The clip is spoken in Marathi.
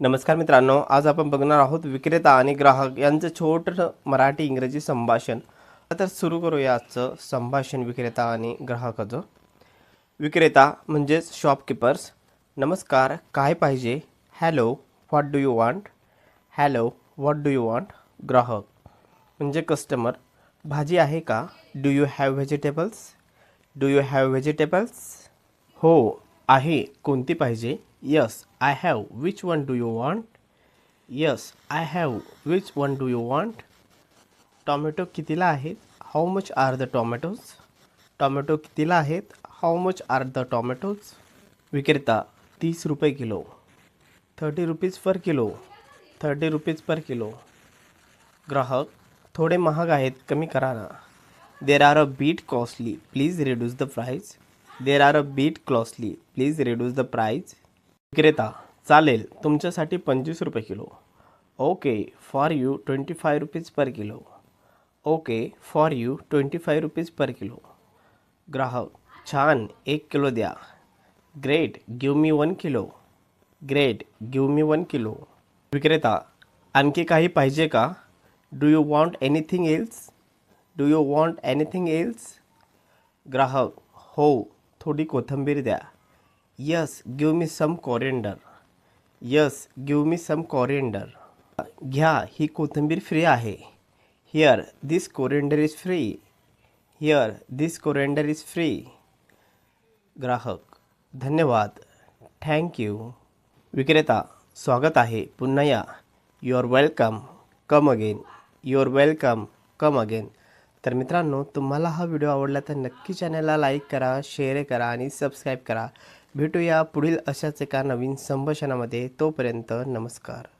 नमस्कार मित्रांनो आज आपण बघणार आहोत विक्रेता आणि ग्राहक यांचं छोटं मराठी इंग्रजी संभाषण. तर सुरू करूया आजचं संभाषण विक्रेता आणि ग्राहकाचं. विक्रेता म्हणजेच शॉपकीपर्स नमस्कार काय पाहिजे? Hello what do you want hello what do you want ग्राहक. म्हणजे कस्टमर भाजी आहे का? Do you have vegetables do you have vegetables हो आहे कोणती पाहिजे? Yes I have which one do you want yes I have which one do you want tomato कितीला आहेत? How much are the tomatoes tomato कितीला आहेत? How much are the tomatoes विक्रेता तीस रुपये kilo. Thirty rupees per kilo. Thirty rupees per kilo. ग्राहक थोडे महाग आहेत कमी करा ना. There are a bit costly please reduce the price there are a bit closely please reduce the price विक्रेता चालेल. तुमच्यासाठी पंचवीस रुपये kilo. Okay for you twenty five rupees per kilo okay for you twenty five rupees per kilo ग्राहक छान एक किलो द्या. Great give me one kilo great give me one kilo विक्रेता आणखी काही पाहिजे का? Do you want anything else do you want anything else ग्राहक हो थोडी कोथिंबीर द्या. Yes give me some coriander. Yes give me some coriander. घ्या ही कोथिंबीर फ्री आहे. Here this coriander is free. Here this coriander is free. ग्राहक धन्यवाद. थँक्यू विक्रेता स्वागत आहे. पुन्हा या. You are welcome come again you are welcome come again तर मित्रांनो तुम्हाला हा व्हिडिओ आवडला तर नक्की चॅनलला लाईक करा शेअर करा आणि सबस्क्राईब करा. भेटूया पुढील अशाच एका नवीन संभाषणामध्ये. तोपर्यंत नमस्कार.